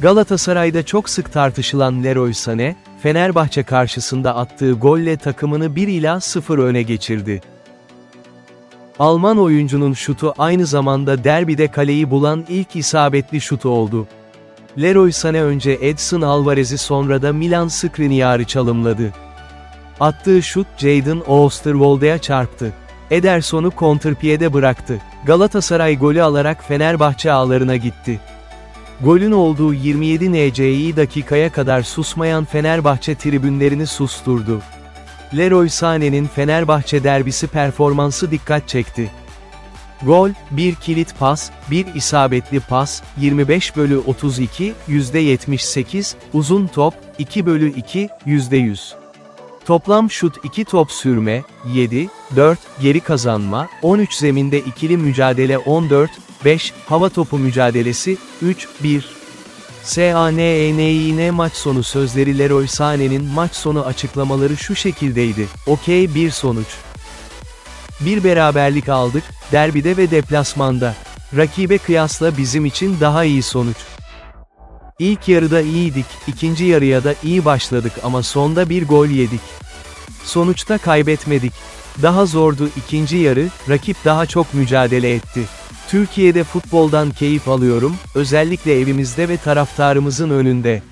Galatasaray'da çok sık tartışılan Leroy Sané, Fenerbahçe karşısında attığı golle takımını 1 ila 0 öne geçirdi. Alman oyuncunun şutu aynı zamanda derbide kaleyi bulan ilk isabetli şutu oldu. Leroy Sané önce Edson Alvarez'i sonra da Milan Skriniar'ı çalımladı. Attığı şut Jadon Oosterwolde'ye çarptı. Ederson'u kontrpiyede bıraktı. Galatasaray golü alarak Fenerbahçe ağlarına gitti. Golün olduğu 27 NC'yi dakikaya kadar susmayan Fenerbahçe tribünlerini susturdu. Leroy Sané'nin Fenerbahçe derbisi performansı dikkat çekti. Gol, bir kilit pas, bir isabetli pas, 25 bölü 32, %78, uzun top, 2 bölü 2, %100. Toplam şut 2 top sürme, 7, 4, geri kazanma, 13 zeminde ikili mücadele 14, 5, hava topu mücadelesi, 3, 1. SANENİN maç sonu sözleri Leroy Sané'nin maç sonu açıklamaları şu şekildeydi. Okey bir sonuç. Bir beraberlik aldık, derbide ve deplasmanda. Rakibe kıyasla bizim için daha iyi sonuç. İlk yarıda iyiydik, ikinci yarıya da iyi başladık ama sonda bir gol yedik. Sonuçta kaybetmedik. Daha zordu ikinci yarı, rakip daha çok mücadele etti. Türkiye'de futboldan keyif alıyorum, özellikle evimizde ve taraftarımızın önünde.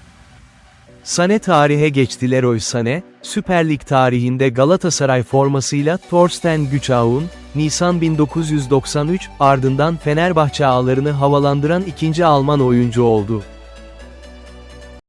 Sane tarihe geçti Leroy Sané, Süper Lig tarihinde Galatasaray formasıyla Torsten Güçao'nun, Nisan 1993, ardından Fenerbahçe ağlarını havalandıran ikinci Alman oyuncu oldu.